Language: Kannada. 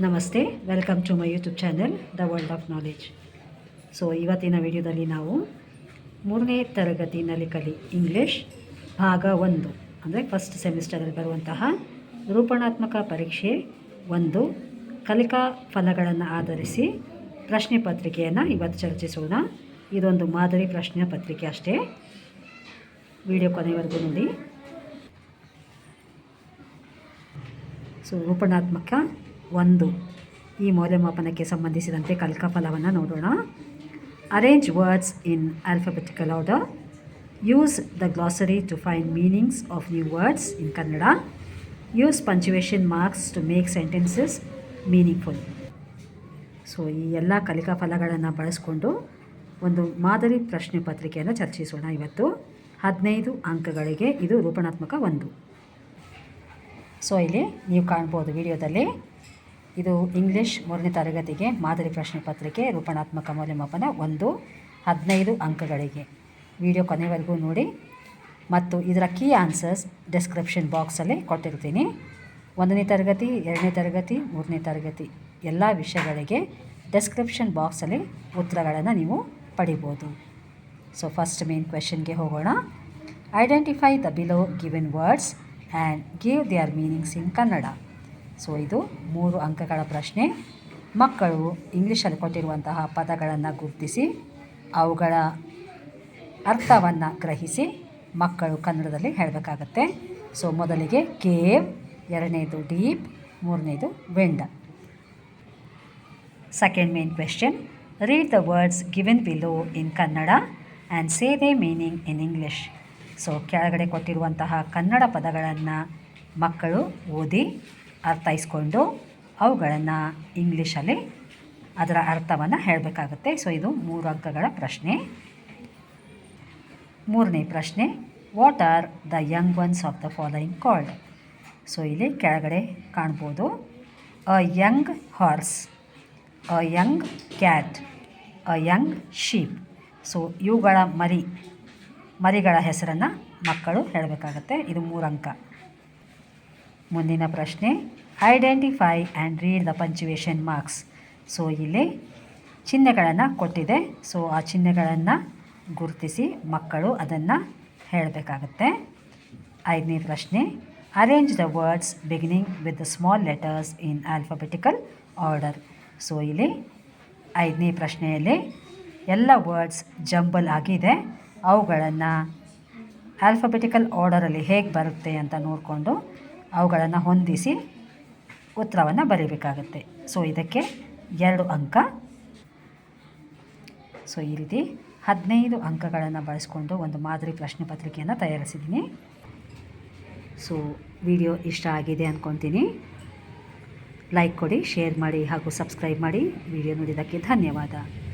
ನಮಸ್ತೆ welcome to my YouTube channel the world of knowledge so ಇವತ್ತಿನ ವಿಡಿಯೋದಲ್ಲಿ ನಾವು ಮೂರನೇ ತರಗತಿನಲ್ಲಿ ಕಲಿ ಇಂಗ್ಲೀಷ್ ಭಾಗ ಒಂದು, ಅಂದರೆ ಫಸ್ಟ್ ಸೆಮಿಸ್ಟರಲ್ಲಿ ಬರುವಂತಹ ರೂಪಣಾತ್ಮಕ ಪರೀಕ್ಷೆ ಒಂದು ಕಲಿಕಾ ಫಲಗಳನ್ನು ಆಧರಿಸಿ ಪ್ರಶ್ನೆ ಪತ್ರಿಕೆಯನ್ನು ಇವತ್ತು ಚರ್ಚಿಸೋಣ. ಇದೊಂದು ಮಾದರಿ ಪ್ರಶ್ನೆ ಪತ್ರಿಕೆ ಅಷ್ಟೇ. ವಿಡಿಯೋ ಕೊನೆವರೆಗೂ ನೋಡಿ. ಸೊ ರೂಪಣಾತ್ಮಕ ಒಂದು. ಈ ಮೌಲ್ಯಮಾಪನಕ್ಕೆ ಸಂಬಂಧಿಸಿದಂತೆ ಕಲಿಕಾ ಫಲವನ್ನು ನೋಡೋಣ. Arrange words in alphabetical order use the glossary to find meanings of new words in Kannada use punctuation marks to make sentences meaningful so ಈ ಎಲ್ಲ ಕಲಿಕಾ ಫಲಗಳನ್ನು ಬಳಸಿಕೊಂಡು ಒಂದು ಮಾದರಿ ಪ್ರಶ್ನೆ ಪತ್ರಿಕೆಯನ್ನು ಚರ್ಚಿಸೋಣ ಇವತ್ತು. ಹದಿನೈದು ಅಂಕಗಳಿಗೆ ಇದು ರೂಪಣಾತ್ಮಕ ಒಂದು. ಸೊ ಇಲ್ಲಿ ನೀವು ಕಾಣ್ಬೋದು ವಿಡಿಯೋದಲ್ಲಿ. ಇದು ಇಂಗ್ಲಿಷ್ ಮೂರನೇ ತರಗತಿಗೆ ಮಾದರಿ ಪ್ರಶ್ನೆ ಪತ್ರಿಕೆ ರೂಪಣಾತ್ಮಕ ಮೌಲ್ಯಮಾಪನ ಒಂದು, ಹದಿನೈದು ಅಂಕಗಳಿಗೆ. ವಿಡಿಯೋ ಕೊನೆವರೆಗೂ ನೋಡಿ. ಮತ್ತು ಇದರ ಕೀ ಆನ್ಸರ್ಸ್ ಡಿಸ್ಕ್ರಿಪ್ಷನ್ ಬಾಕ್ಸಲ್ಲಿ ಕೊಟ್ಟಿರ್ತೀನಿ. ಒಂದನೇ ತರಗತಿ, ಎರಡನೇ ತರಗತಿ, ಮೂರನೇ ತರಗತಿ ಎಲ್ಲ ವಿಷಯಗಳಿಗೆ ಡಿಸ್ಕ್ರಿಪ್ಷನ್ ಬಾಕ್ಸಲ್ಲಿ ಉತ್ತರಗಳನ್ನು ನೀವು ಪಡಿಬೋದು. ಸೊ ಫಸ್ಟ್ ಮೇನ್ ಕ್ವೆಶನ್ಗೆ ಹೋಗೋಣ. Identify the below given words and give their meanings in Kannada so ಇದು ಮೂರು ಅಂಕಗಳ ಪ್ರಶ್ನೆ. ಮಕ್ಕಳು ಇಂಗ್ಲೀಷಲ್ಲಿ ಕೊಟ್ಟಿರುವಂತಹ ಪದಗಳನ್ನು ಗುರುತಿಸಿ, ಅವುಗಳ ಅರ್ಥವನ್ನು ಗ್ರಹಿಸಿ ಮಕ್ಕಳು ಕನ್ನಡದಲ್ಲಿ ಹೇಳಬೇಕಾಗತ್ತೆ. ಸೊ ಮೊದಲಿಗೆ ಕೇವ್ ಎರಡನೇದು ಡೀಪ್, ಮೂರನೇದು ವೆಂಡ. Second main question read the words given below in Kannada and say they meaning in English so ಕೆಳಗಡೆ ಕೊಟ್ಟಿರುವಂತಹ ಕನ್ನಡ ಪದಗಳನ್ನು ಮಕ್ಕಳು ಓದಿ ಅರ್ಥೈಸ್ಕೊಂಡು ಅವುಗಳನ್ನು ಇಂಗ್ಲೀಷಲ್ಲಿ ಅದರ ಅರ್ಥವನ್ನು ಹೇಳಬೇಕಾಗುತ್ತೆ. ಸೊ ಇದು ಮೂರು ಅಂಕಗಳ ಪ್ರಶ್ನೆ. ಮೂರನೇ ಪ್ರಶ್ನೆ what are the young ones of the following called so ಇಲ್ಲಿ ಕೆಳಗಡೆ ಕಾಣ್ಬೋದು. A young horse a young cat a young sheep so ಇವುಗಳ ಮರಿ, ಮರಿಗಳ ಹೆಸರನ್ನು ಮಕ್ಕಳು ಹೇಳಬೇಕಾಗತ್ತೆ. ಇದು ಮೂರು ಅಂಕ. ಮುಂದಿನ ಪ್ರಶ್ನೆ identify and read the punctuation marks so ಇಲ್ಲಿ ಚಿಹ್ನೆಗಳನ್ನು ಕೊಟ್ಟಿದೆ. ಸೊ ಆ ಚಿಹ್ನೆಗಳನ್ನು ಗುರುತಿಸಿ ಮಕ್ಕಳು ಅದನ್ನು ಹೇಳಬೇಕಾಗತ್ತೆ. ಐದನೇ ಪ್ರಶ್ನೆ arrange the words beginning with the small letters in alphabetical order so ಇಲ್ಲಿ ಐದನೇ ಪ್ರಶ್ನೆಯಲ್ಲಿ ಎಲ್ಲ ವರ್ಡ್ಸ್ ಜಂಬಲ್ ಆಗಿದೆ. ಅವುಗಳನ್ನು ಆಲ್ಫಬೆಟಿಕಲ್ ಆರ್ಡರಲ್ಲಿ ಹೇಗೆ ಬರುತ್ತೆ ಅಂತ ನೋಡಿಕೊಂಡು ಅವುಗಳನ್ನು ಹೊಂದಿಸಿ ಉತ್ತರವನ್ನು ಬರೀಬೇಕಾಗತ್ತೆ. ಸೊ ಇದಕ್ಕೆ ಎರಡು ಅಂಕ. ಸೊ ಈ ರೀತಿ ಹದಿನೈದು ಅಂಕಗಳನ್ನು ಬಳಸ್ಕೊಂಡು ಒಂದು ಮಾದರಿ ಪ್ರಶ್ನೆ ಪತ್ರಿಕೆಯನ್ನು ತಯಾರಿಸಿದ್ದೀನಿ. ಸೊ ವಿಡಿಯೋ ಇಷ್ಟ ಆಗಿದೆ ಅಂದ್ಕೊತೀನಿ ಲೈಕ್ ಕೊಡಿ ಶೇರ್ ಮಾಡಿ ಹಾಗೂ ಸಬ್ಸ್ಕ್ರೈಬ್ ಮಾಡಿ. ವಿಡಿಯೋ ನೋಡಿದ್ದಕ್ಕೆ ಧನ್ಯವಾದ.